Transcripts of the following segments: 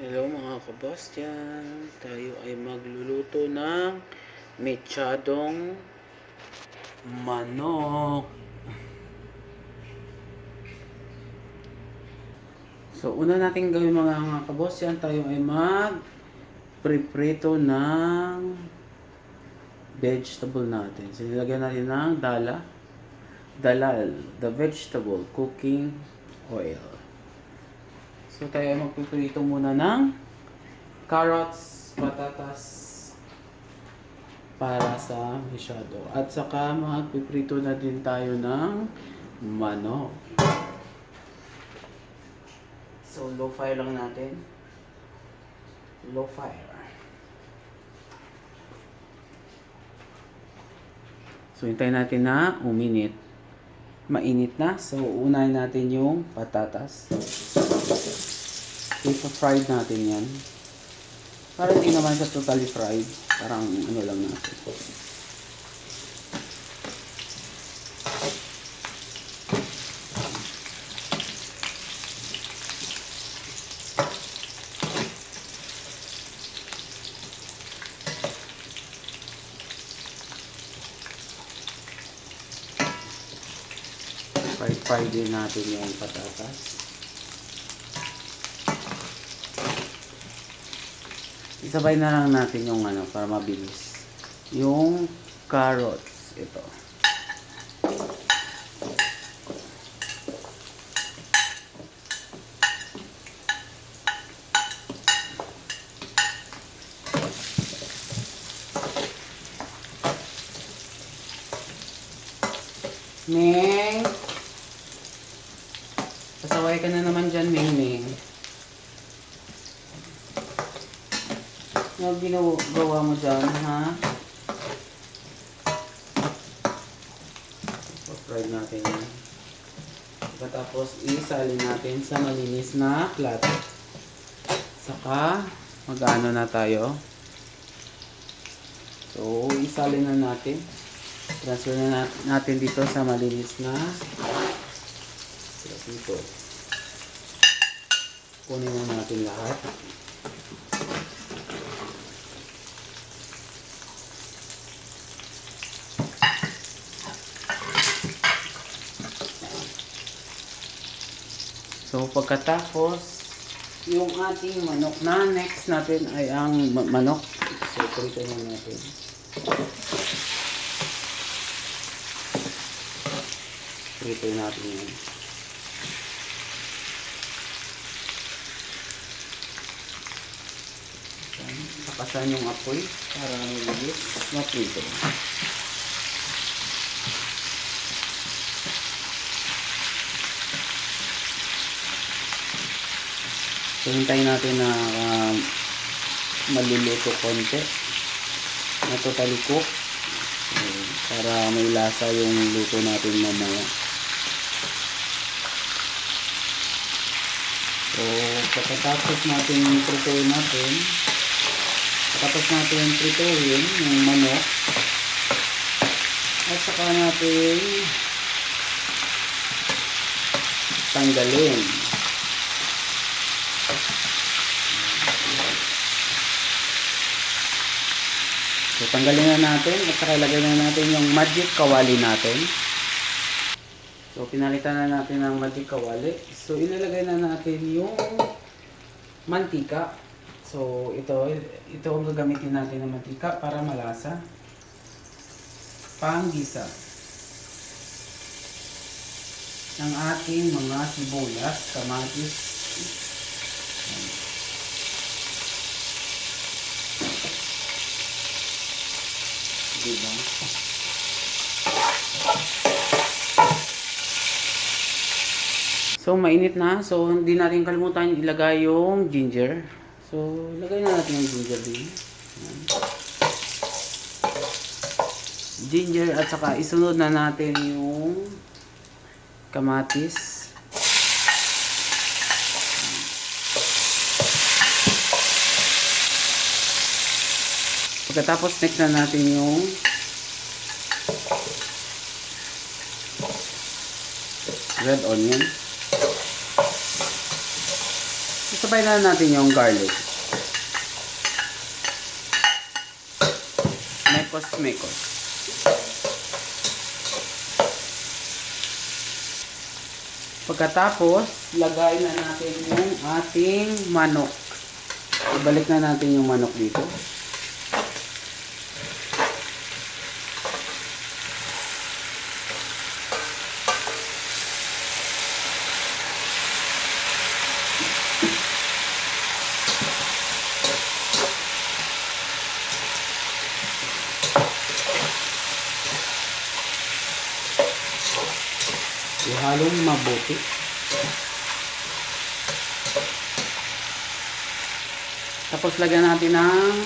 Hello mga kabastyan. Tayo ay magluluto ng mechadong manok. So, una natin gawin mga mga kabostyan, tayo ay mag preprito ng vegetable natin. So, nilagyan natin ng dala. Dalal, the vegetable cooking oil. So tayo ay magpiprito muna ng carrots, patatas para sa masyado. At saka magpiprito na din tayo ng manok. So low fire lang natin. Low fire. So hintayin natin na uminit. Mainit na. So unahin natin yung patatas. Ipa-fried natin yan. Para hindi naman siya totally fried. Parang ano lang natin. Fried-fried din natin yung patatas. Isabay na lang natin yung ano para mabilis. Yung carrots ito. Ano ginagawa mo dyan, ha? Pa-fry natin yan. Pagkatapos, isalin natin sa malinis na plato. Saka, mag-ano na tayo. So, isalin na natin. Transfer na nat- natin dito sa malinis na plato. Kunin na natin lahat. So, pagkatapos, yung ating manok na next natin ay ang ma- manok. So, prito na natin. Prito natin yan. Sakasan yung apoy para mabilis maprito. So, hintayin natin na um, maluluto konti. Na totally cook. So, para may lasa yung luto natin mamaya. So, pagkatapos natin prituin natin, pagkatapos natin prituin yung manok, at saka natin tanggalin. So, tanggalin na natin at saka ilagay na natin yung magic kawali natin. So, pinalitan na natin ng magic kawali. So, ilalagay na natin yung mantika. So, ito, ito ang gagamitin natin ng mantika para malasa. Panggisa ng ating mga sibuyas, kamatis, Diba? So, mainit na. So, hindi natin kalimutan ilagay yung ginger. So, ilagay na natin yung ginger din. Ginger at saka isunod na natin yung kamatis. Pagkatapos next na natin yung red onion. Isabay na natin yung garlic. Mekos, mekos. Pagkatapos, lagay na natin yung ating manok. Ibalik na natin yung manok dito. Ihalong mabuti. Tapos lagyan natin ng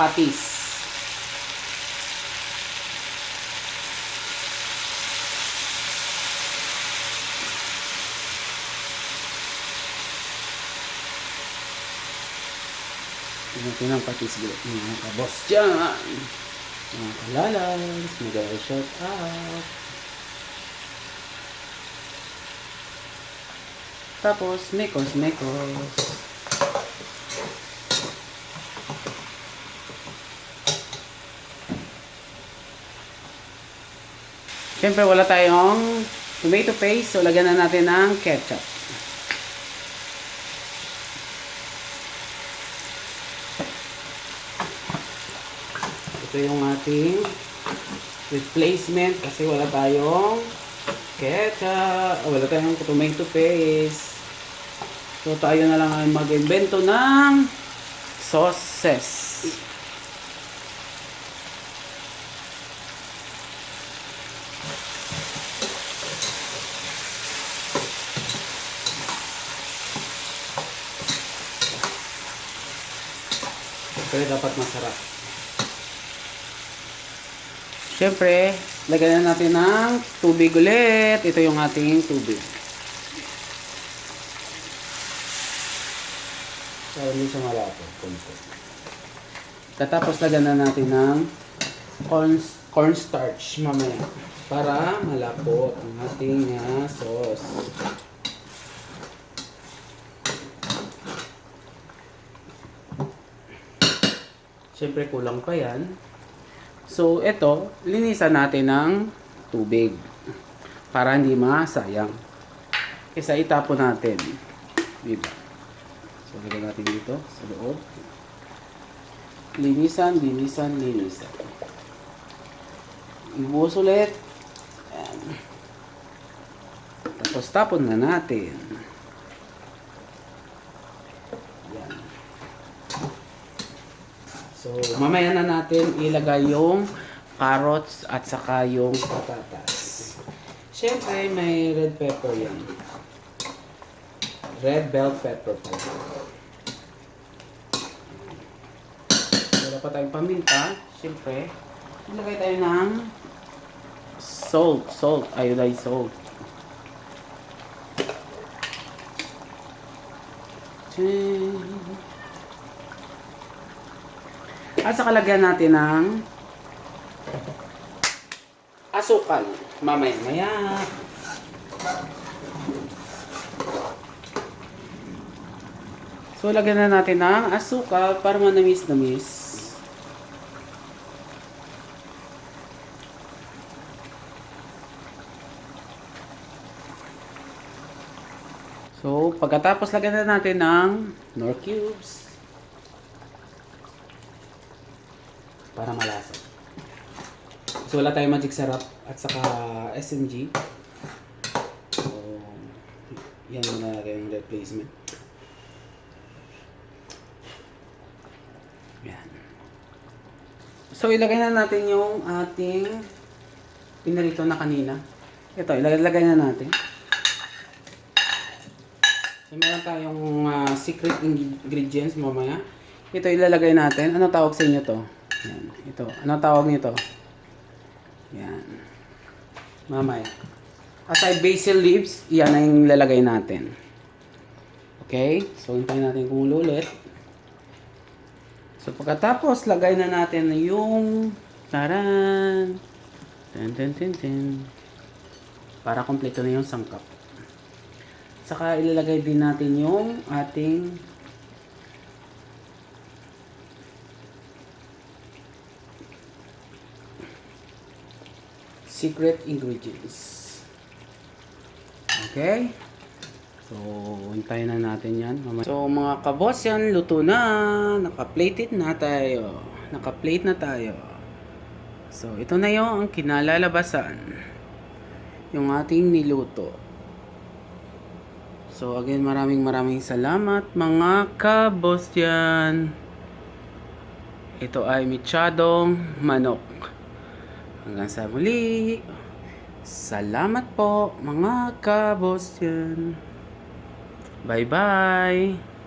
patis. Natin ng patis bro. Mga kabos dyan. Mga kalalas. Mag-shout out. Tapos, mekos, mekos. Siyempre, wala tayong tomato paste. So, lagyan na natin ng ketchup. Ito yung ating replacement kasi wala tayong ketchup, wala tayong tomato paste. So tayo na lang ay mag-invento ng sauces. Pero dapat masarap. Siyempre, lagyan na natin ng tubig ulit. Ito yung ating tubig. Para hindi siya malapot. konti. Katapos lagyan na natin ng corn, cornstarch mamaya. Para malapot ang ating ah, sauce. Siyempre kulang pa yan. So, ito, linisan natin ng tubig para hindi masayang. Kesa itapon natin. Diba? So, lagyan natin dito sa loob. Linisan, linisan, linisan. Ibuhos ulit. Ayan. Tapos tapon na natin. Yan. So, mamaya na natin ilagay yung carrots at saka yung patatas. Siyempre, may red pepper yan. Red bell pepper pala. Wala pa tayong paminta. Siyempre, ilagay tayo ng salt. Salt. Iodized salt. Tsching. At saka lagyan natin ng asukal. Mamaya, maya. So, lagyan na natin ng asukal para manamis-namis. So, pagkatapos lagyan na natin ng nor cubes. Para malasa. So wala tayong magic syrup at saka SMG. So yan muna natin yung replacement. Yan. So ilagay na natin yung ating pinarito na kanina. Ito, ilagay na natin. So meron tayong ah, secret ingredients mamaya. Ito ilalagay natin. Ano tawag sa inyo to? Yan. Ito. Ano tawag nito? Yan. Mamaya. Aside basil leaves, yan ang lalagay natin. Okay? So, hintayin natin kumulo ulit. So, pagkatapos, lagay na natin yung taran. Ten, ten, ten, ten. Para kompleto na yung sangkap. Saka ilalagay din natin yung ating secret ingredients. Okay? So, hintayin na natin yan. Mamaya- So, mga kabos yan, luto na. Naka-plated na tayo. Naka-plate na tayo. So, ito na yung ang kinalalabasan. Yung ating niluto. So, again, maraming maraming salamat mga kabos yan. Ito ay michadong manok. Hanggang sa muli. Salamat po mga kabos yan. Bye-bye.